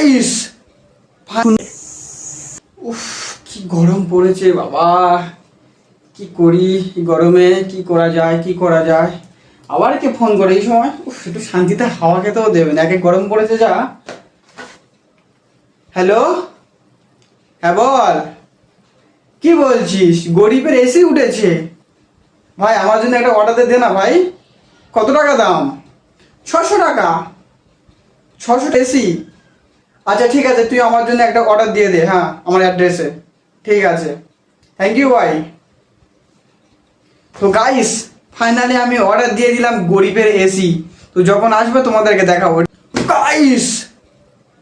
Guys উফ, কি গরম পড়েছে বাবা। কি করি গরমে কি করা যায়, কি করা যায়? আবার কে ফোন করে এই সময়? উফ, একটু শান্তিতে হাওয়া খেতেও দেবে না। একে গরম পড়েছে যা। হ্যালো হ্যাঁ বল। কি বলছিস? গরিবের এসি উঠেছে। ভাই, আমার জন্য একটা অর্ডার দে না ভাই। কত টাকা দাম? ছশো টাকা। ছশো এসি আচ্ছা ঠিক আছে, তুই আমার জন্য একটা অর্ডার দিয়ে দে হ্যাঁ আমার অ্যাড্রেসে ঠিক আছে। থ্যাংক ইউ ভাই। তো গাইস ফাইনালি আমি অর্ডার দিয়ে দিলাম গরিবের এসি তো যখন আসবে তোমাদেরকে দেখাবো। গাইস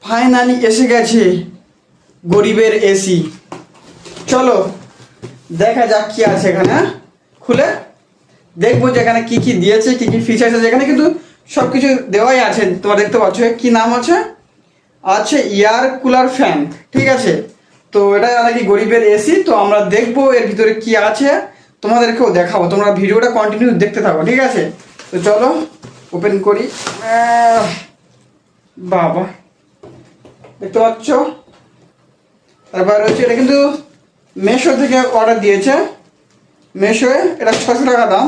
ফাইনালি এসে গেছে গরিবের এসি চলো, দেখা যাক কি আছে এখানে হ্যাঁ? খুলে দেখব যে এখানে কি কি দিয়েছে, কি কি ফিচার্স আছে এখানে, কিন্তু সব কিছু দেওয়াই আছে। তোমরা দেখতে পাচ্ছ কি নাম আছে? আছে এয়ার কুলার ফ্যান, ঠিক আছে? তো এটা নাকি গরিবের এসি তো আমরা দেখব এর ভিতরে কি আছে। তোমাদেরকেও দেখাবো, তোমরা ভিডিওটা কন্টিনিউ দেখতে থাকো, ঠিক আছে? তো চলো ওপেন করি। বাবা, দেখতে পাচ্ছ? তারপর হচ্ছে এটা কিন্তু মেশো থেকে অর্ডার দিয়েছে। মেশোয় এটা ছশো টাকা দাম।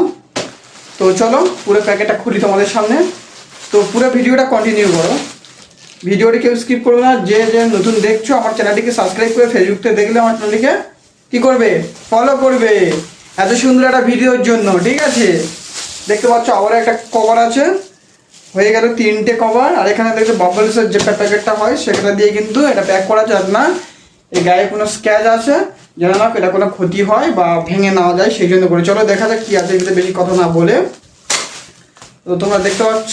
তো চলো, পুরো প্যাকেটটা খুলি তোমাদের সামনে। তো পুরো ভিডিওটা কন্টিনিউ করো। ভিডিওটি কেউ স্কিপ করবে না। যে যে নতুন দেখছ, আমার চ্যানেলটিকে সাবস্ক্রাইব করে ফেসবুক থেকে দেখলে আমার চ্যানেলটিকে কি করবে? ফলো করবে। এত সুন্দর একটা ভিডিওর জন্য, ঠিক আছে? দেখতে পাচ্ছ আবার একটা কভার আছে। হয়ে গেল তিনটে কভার আর এখানে দেখতে বাবলসের যে প্যাকেটটা হয়, সেটা দিয়ে কিন্তু এটা প্যাক করা যায় না। এই গায়ে কোনো স্ক্যাচ আছে। যেন না এটা কোনো ক্ষতি হয় বা ভেঙে নেওয়া যায়, সেই জন্য করে। চলো দেখা যাক কি আছে এগুলো বেশি কথা না বলে। তো তোমরা দেখতে পাচ্ছ,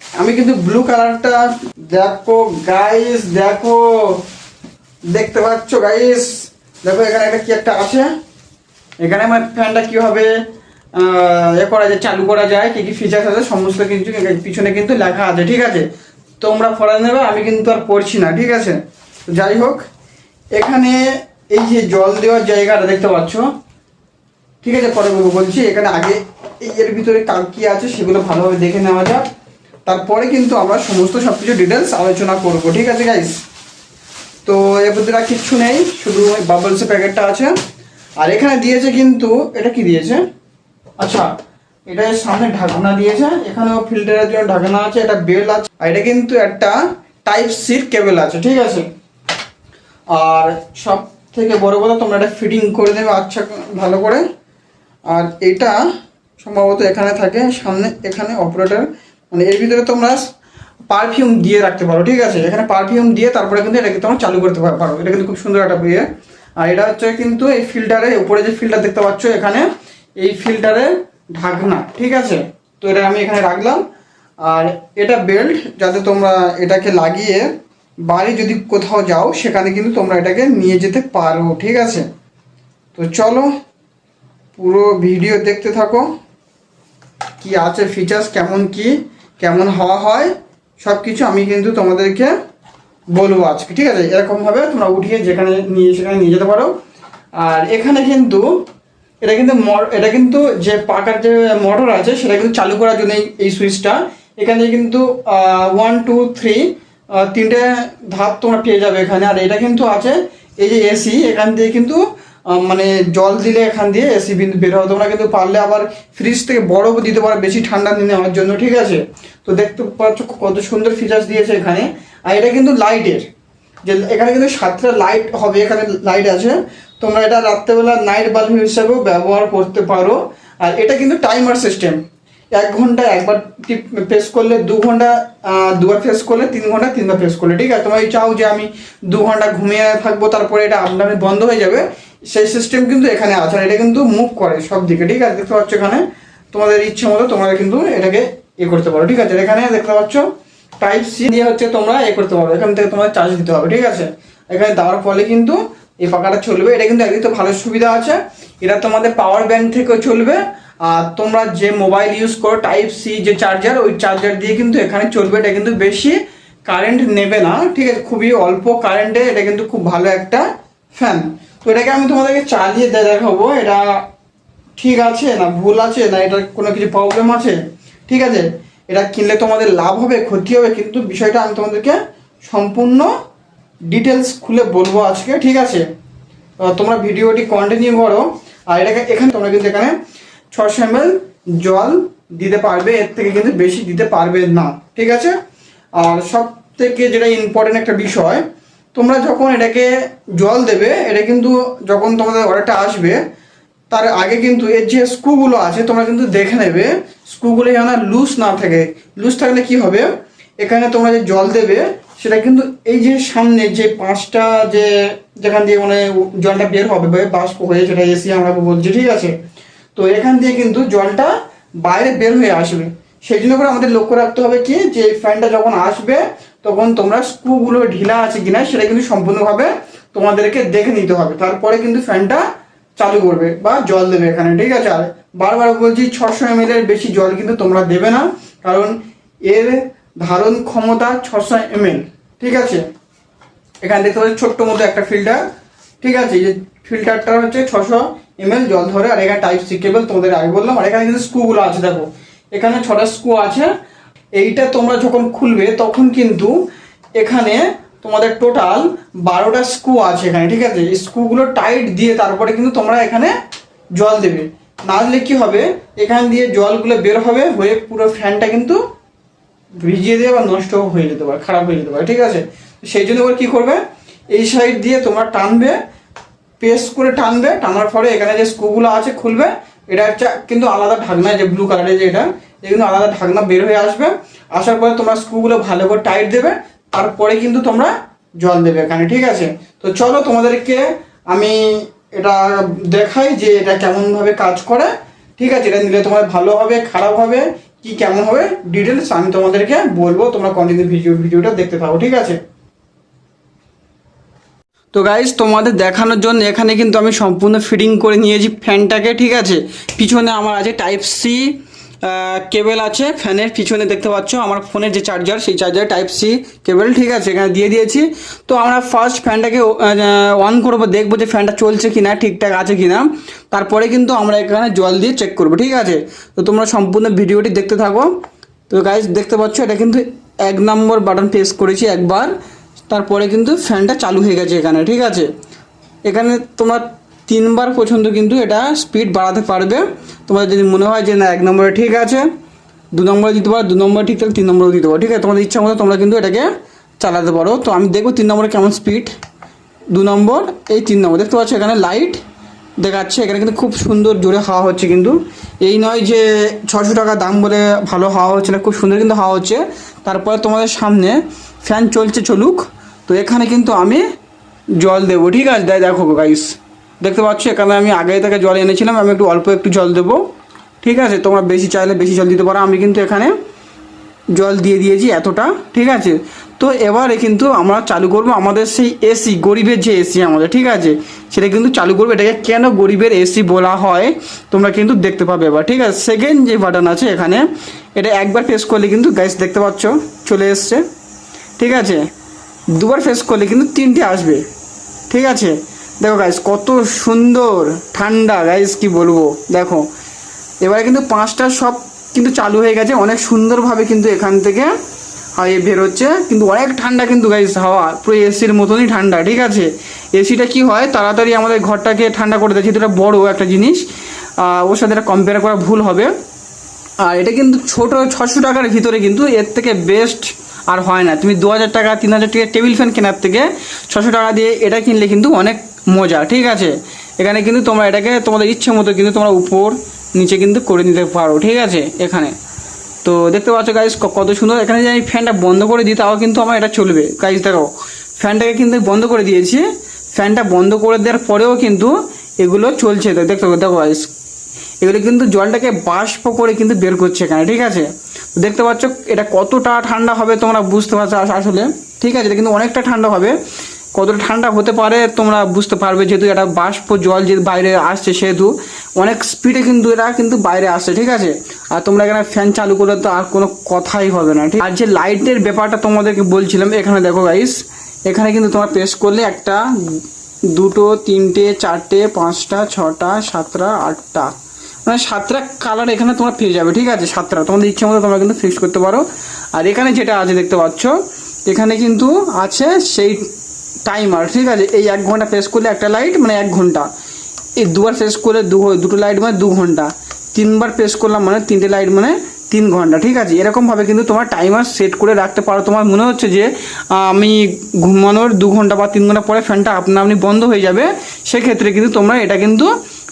আমি কিন্তু ব্লু কালারটা দেখো গাইস দেখো। দেখতে পাচ্ছ গাইস দেখো, এখানে একটা কি একটা আছে? এখানে আমার ফ্যানটা কীভাবে এ করা যায়, চালু করা যায়, কি কি ফিচার্স আছে, সমস্ত কিছু পিছনে কিন্তু লেখা আছে, ঠিক আছে? তোমরা পড়া নেবে, আমি কিন্তু আর পড়ছি না, ঠিক আছে? যাই হোক, এখানে এই যে জল দেওয়ার জায়গাটা দেখতে পাচ্ছ? ঠিক আছে, পরে বলছি, এখানে আগে এর ভিতরে কার কি আছে, সেগুলো ভালোভাবে দেখে নেওয়া যাক। তারপরে কিন্তু আমরা সমস্ত সব কিছু ডিটেলস আলোচনা করব, ঠিক আছে গাইস তো ভিতরে আর কিচ্ছু নেই, শুধু ওই বাবলসের প্যাকেটটা আছে। আর এখানে দিয়েছে কিন্তু, এটা কি দিয়েছে? আচ্ছা এটা সামনে ঢাকনা দিয়েছে, এখানেও ফিল্টারের জন্য ঢাকনা আছে, এটা বেল আছে, আর এটা কিন্তু একটা টাইপ সির কেবল আছে, ঠিক আছে? আর সব থেকে বড় কথা, তোমরা এটা ফিটিং করে দেবে আচ্ছা ভালো করে। আর এটা সম্ভবত এখানে থাকে, সামনে এখানে অপারেটর মানে এর ভিতরে তোমরা পারফিউম দিয়ে রাখতে পারো, ঠিক আছে? এখানে পারফিউম দিয়ে তারপরে কিন্তু এটাকে তোমরা চালু করতে পারো। এটা কিন্তু খুব সুন্দর একটা ইয়ে আর এটা হচ্ছে কিন্তু এই ফিল্টারে উপরে যে ফিল্টার দেখতে পাচ্ছ এখানে, এই ফিল্টারে ঢাকনা, ঠিক আছে? তো এটা আমি এখানে রাখলাম। আর এটা বেল্ট যাতে তোমরা এটাকে লাগিয়ে বাড়ি যদি কোথাও যাও, সেখানে কিন্তু তোমরা এটাকে নিয়ে যেতে পারো, ঠিক আছে? তো চলো, পুরো ভিডিও দেখতে থাকো। কি আছে ফিচার্স কেমন কি? কেমন হওয়া হয় সব কিছু আমি কিন্তু তোমাদেরকে বলব আজকে, ঠিক আছে? এরকমভাবে তোমরা উঠিয়ে যেখানে নিয়ে, সেখানে নিয়ে যেতে পারো। আর এখানে কিন্তু, এটা কিন্তু এটা কিন্তু যে পাকার যে মোটর আছে, সেটা কিন্তু চালু করার জন্য এই- সুইচটা। এখানে কিন্তু ওয়ান টু থ্রি তিনটে ধাপ তোমরা পেয়ে যাবে এখানে। আর এটা কিন্তু আছে, এই যে এসি এখান দিয়ে কিন্তু মানে জল দিলে এখান দিয়ে এসি বিন্দু বের হবে। তোমরা কিন্তু পারলে আবার ফ্রিজ থেকে বরফ দিতে পারো বেশি ঠান্ডা দিনে আমার জন্য, ঠিক আছে? তো দেখতে পাচ্ছ কত সুন্দর ফিচার্স দিয়েছে এখানে। আর এটা কিন্তু লাইটের যে এখানে কিন্তু সাতটা লাইট হবে, এখানে লাইট আছে। তোমরা এটা রাত্রেবেলা নাইট বাল্ব হিসাবেও ব্যবহার করতে পারো। আর এটা কিন্তু টাইমার সিস্টেম এক ঘণ্টা একবার টিপ প্রেস করলে দু ঘণ্টা দুবার প্রেস করলে তিন ঘণ্টা, তিনবার প্রেস করলে, ঠিক আছে? তোমরা চাও যে আমি দু ঘণ্টা ঘুমিয়ে থাকব, তারপরে এটা আপনার বন্ধ হয়ে যাবে, সেই সিস্টেম কিন্তু এখানে আছে এটা কিন্তু মুভ করে সব দিকে ঠিক আছে? দেখতে পাচ্ছ এখানে? তোমাদের ইচ্ছে মতো তোমরা কিন্তু এটাকে এ করতে পারো, ঠিক আছে? এখানে দেখতে পাচ্ছ টাইপ সি দিয়ে হচ্ছে তোমরা এ করতে পারো, এখান থেকে তোমার চার্জ দিতে হবে, ঠিক আছে? এখানে দেওয়ার ফলে কিন্তু এই পাখাটা চলবে, এটা কিন্তু একদিকে ভালো সুবিধা আছে, এটা তোমাদের পাওয়ার ব্যাংক থেকেও চলবে তোমরা যে মোবাইল ইউজ করো টাইপ সি যে চার্জার ওই চার্জার দিয়ে কিন্তু এখানে চলবে। এটা কিন্তু বেশি কারেন্ট নেবে না, ঠিক আছে? খুবই অল্প কারেন্টে এটা কিন্তু খুব ভালো একটা ফ্যান তো এটাকে আমি তোমাদেরকে চালিয়ে দেখাবো। এটা ঠিক আছে না ভুল আছে না এটার কোনো কিছু প্রবলেম আছে? ঠিক আছে? এটা কিনলে তোমাদের লাভ হবে, ক্ষতি হবে, কিন্তু বিষয়টা আমি তোমাদেরকে সম্পূর্ণ ডিটেলস খুলে বলব আজকে, ঠিক আছে? তোমরা ভিডিওটি কন্টিনিউ করো। আর এটাকে এখানে তোমরা কিন্তু এখানে ছশো এম জল দিতে পারবে, এর থেকে কিন্তু বেশি দিতে পারবে না, ঠিক আছে? আর সব থেকে যেটা ইম্পর্টেন্ট একটা বিষয়, তোমরা যখন এটাকে জল দেবে, এটা কিন্তু যখন তোমাদের অর্ডারটা আসবে, তার আগে কিন্তু এর যে স্ক্রুগুলো আছে, তোমরা কিন্তু দেখে নেবে, স্ক্রুগুলো যেন লুজ না থাকে। লুজ থাকলে কি হবে? এখানে তোমরা যে জল দেবে, সেটা কিন্তু এই যে সামনে যে পাঁচটা যে যেখান দিয়ে মানে জলটা বের হবে, বা বাষ্প হয়ে সেটা এসি আমরা বলছি, ঠিক আছে? তো এখান দিয়ে কিন্তু জলটা বাইরে বের হয়ে আসবে। সেই জন্য করে আমাদের লক্ষ্য রাখতে হবে কি, যে ফ্যানটা যখন আসবে, তখন তোমরা স্ক্রুগুলো ঢিলা আছে কিনা সেটা কিন্তু সম্পূর্ণভাবে তোমাদেরকে দেখে নিতে হবে। তারপরে কিন্তু ফ্যানটা চালু করবে বা জল দেবে এখানে, ঠিক আছে? আর বারবার বলছি, ছশো এম এর বেশি জল কিন্তু তোমরা দেবে না, কারণ এর ধারণ ক্ষমতা ছশো এম ঠিক আছে? এখানে দেখতে পাচ্ছি ছোট্ট মতো একটা ফিল্টার, ঠিক আছে? যে ফিল্টারটা হচ্ছে ছশো এম জল ধরে, আর এখানে টাইপ সি কেবল তোমাদের আগে বললাম, আর এখানে কিন্তু স্ক্রুগুলো আছে, দেখো। এখানে ছটা স্ক্রু আছে, এইটা তোমরা যখন খুলবে, তখন কিন্তু এখানে তোমাদের টোটাল বারোটা স্ক্রু আছে এখানে, ঠিক আছে? স্ক্রুগুলো টাইট দিয়ে তারপরে কিন্তু তোমরা এখানে জল দেবে। না দিলে কী হবে? এখান দিয়ে জলগুলো বের হবে, হয়ে পুরো ফ্যানটা কিন্তু ভিজিয়ে দেবে বা নষ্ট হয়ে যেতে পারে, খারাপ হয়ে যেতে পারে, ঠিক আছে? সেই জন্য এবার কী করবে? এই সাইড দিয়ে তোমরা টানবে পেস করে টানবে, টানার পরে এখানে যে স্ক্রুগুলো আছে খুলবে, এটা হচ্ছে কিন্তু আলাদা ঢাকনা যে ব্লু কালারের যে এটা এটা কিন্তু আলাদা ঢাকনা বের হয়ে আসবে। আসার পরে তোমরা স্ক্রুগুলো ভালো করে টাইট দেবে, তারপরে কিন্তু তোমরা জল দেবে এখানে, ঠিক আছে? তো চলো তোমাদেরকে আমি এটা দেখাই যে এটা কেমনভাবে কাজ করে। ঠিক আছে, এটা নিলে তোমার ভালো হবে, খারাপ হবে, কি কেমন হবে ডিটেলস আমি তোমাদেরকে বলব, তোমরা কন্টিনিউ ভিডিও ভিডিওটা দেখতে থাকো, ঠিক আছে? তো গাইজ তোমাদের দেখানোর জন্য এখানে কিন্তু আমি সম্পূর্ণ ফিটিং করে নিয়েছি ফ্যানটাকে, ঠিক আছে? পিছনে আমার আছে টাইপ সি কেবেল আছে। ফ্যানের পিছনে দেখতে পাচ্ছ আমার ফোনের যে চার্জার সেই চার্জার টাইপ সি কেবেল ঠিক আছে? এখানে দিয়ে দিয়েছি। তো আমরা ফার্স্ট ফ্যানটাকে অন করব, দেখব যে ফ্যানটা চলছে কি না ঠিকঠাক আছে কি না তারপরে কিন্তু আমরা এখানে জল দিয়ে চেক করব, ঠিক আছে? তো তোমরা সম্পূর্ণ ভিডিওটি দেখতে থাকো। তো গাইজ দেখতে পাচ্ছ এটা কিন্তু এক নম্বর বাটন প্রেস করেছি একবার। তারপরে কিন্তু ফ্যানটা চালু হয়ে গেছে এখানে, ঠিক আছে? এখানে তোমার তিনবার পর্যন্ত কিন্তু এটা স্পিড বাড়াতে পারবে। তোমার যদি মনে হয় যে না, এক নম্বরে ঠিক আছে, দু নম্বরে দিতে পারো, দু নম্বরে ঠিক থাকলে তিন নম্বরে দিতে পারো, ঠিক আছে? তোমাদের ইচ্ছা মতো তোমরা কিন্তু এটাকে চালাতে পারো। তো আমি দেখব তিন নম্বরে কেমন স্পিড দু নম্বর, এই তিন নম্বর, দেখতে পাচ্ছ এখানে লাইট দেখাচ্ছে, এখানে কিন্তু খুব সুন্দর জোরে হাওয়া হচ্ছে কিন্তু। এই নয় যে ছশো টাকা দাম বলে ভালো হাওয়া হচ্ছে না, খুব সুন্দর কিন্তু হাওয়া হচ্ছে। তারপরে তোমাদের সামনে ফ্যান চলছে চলুক। তো এখানে কিন্তু আমি জল দেবো, ঠিক আছে? দেখো গাইস দেখতে পাচ্ছ? এখানে আমি আগে থেকে জল এনেছিলাম, আমি একটু অল্প একটু জল দেবো। ঠিক আছে? তোমরা বেশি চাইলে বেশি জল দিতে পারো। আমি কিন্তু এখানে জল দিয়ে দিয়েছি এতটা, ঠিক আছে? তো এবারে কিন্তু আমরা চালু করব আমাদের সেই এসি গরিবের যে এসি আমাদের, ঠিক আছে? সেটা কিন্তু চালু করব। এটাকে কেন গরিবের এসি বলা হয়? তোমরা কিন্তু দেখতে পাবে এবার, ঠিক আছে? সেকেন্ড যে বাটন আছে এখানে এটা একবার প্রেস করলে কিন্তু গ্যাস দেখতে পাচ্ছ, চলে এসছে। ঠিক আছে? দুবার ফেস করলে কিন্তু তিনটে আসবে। ঠিক আছে? দেখো গাইস কত সুন্দর, ঠান্ডা গাইস কি বলব? দেখো, এবারে কিন্তু পাঁচটা সব কিন্তু চালু হয়ে গেছে। অনেক সুন্দরভাবে কিন্তু এখান থেকে হাওয়া বেরোচ্ছে কিন্তু অনেক ঠান্ডা কিন্তু গাইস হাওয়া। পুরো এসির মতনই ঠান্ডা, ঠিক আছে? এসিটা কি হয়? তাড়াতাড়ি আমাদের ঘরটাকে ঠান্ডা করে দেয়। যেহেতু এটা বড়ো একটা জিনিস ওর সাথে এটা কম্পেয়ার করা ভুল হবে। আর এটা কিন্তু ছোট ছশো টাকার ভিতরে কিন্তু এর থেকে বেস্ট আর হয় না। তুমি দু হাজার টাকা, তিন হাজার টাকা টেবিল ফ্যান কেনার থেকে ছশো টাকা দিয়ে এটা কিনলে কিন্তু অনেক মজা, ঠিক আছে? এখানে কিন্তু তোমরা এটাকে তোমাদের ইচ্ছে মতো কিন্তু তোমরা উপর, নিচে কিন্তু করে নিতে পারো, ঠিক আছে? এখানে। তো দেখতে পাচ্ছ গাইজ কত সুন্দর। এখানে যে আমি ফ্যানটা বন্ধ করে দিই, তাও কিন্তু আমার এটা চলবে। গাইজ দেখো ফ্যানটাকে কিন্তু বন্ধ করে দিয়েছি। ফ্যানটা বন্ধ করে দেওয়ার পরেও কিন্তু এগুলো চলছে। তো দেখতে দেখো গাইজ এগুলো কিন্তু জলটাকে বাষ্প করে কিন্তু বের করছে এখানে, ঠিক আছে? দেখতে পাচ্ছ, এটা কতটা ঠান্ডা হবে তোমরা বুঝতে পারছ আসলে, ঠিক আছে? কিন্তু অনেকটা ঠান্ডা হবে। কতটা ঠান্ডা হতে পারে তোমরা বুঝতে পারবে, যেহেতু এটা বাষ্প জল যে বাইরে আসছে সেহেতু অনেক স্পিডে কিন্তু এটা কিন্তু বাইরে আসছে, ঠিক আছে? আর তোমরা এখানে ফ্যান চালু করলে তো আর কোনো কথাই হবে না, ঠিক আর যে লাইটের ব্যাপারটা তোমাদেরকে বলছিলাম, এখানে দেখো গাইস এখানে কিন্তু তোমার প্রেস করলে একটা, দুটো, তিনটে, চারটে, পাঁচটা, ছটা, সাতটা, আটটা। মানে সাতটা কালার এখানে তোমরা পেয়ে যাবে, ঠিক আছে? সাতটা। তোমাদের ইচ্ছে মতো তোমরা কিন্তু ফিক্স করতে পারো। আর এখানে যেটা আছে দেখতে পাচ্ছ, এখানে কিন্তু আছে সেই টাইমার ঠিক আছে? এই এক ঘণ্টা প্রেস করলে একটা লাইট মানে এক ঘণ্টা। এই দুবার প্রেস করলে দু দুটো লাইট মানে দু ঘণ্টা। তিনবার প্রেস করলাম মানে তিনটে লাইট মানে তিন ঘণ্টা, ঠিক আছে? এরকমভাবে কিন্তু তোমার টাইমার সেট করে রাখতে পারো। তোমার মনে হচ্ছে যে আমি ঘুমানোর দু ঘণ্টা বা তিন ঘণ্টা পরে ফ্যানটা আপনা আপনি বন্ধ হয়ে যাবে, সেক্ষেত্রে কিন্তু তোমরা এটা কিন্তু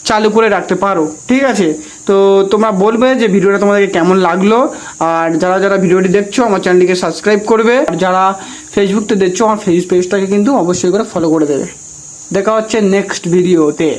চালু করে রাখতে পারো। ঠিক আছে? তো তোমরা বলবে যে ভিডিওটা তোমাদেরকে কেমন লাগল। আর যারা যারা ভিডিওটি দেখছ, আমার চ্যানেলটিকে সাবস্ক্রাইব করবে। আর যারা ফেসবুকতে দেখছ, আমার ফেসবুক পেজটাকে কিন্তু অবশ্যই করে ফলো করে দেবে। দেখা হচ্ছে নেক্সট ভিডিওতে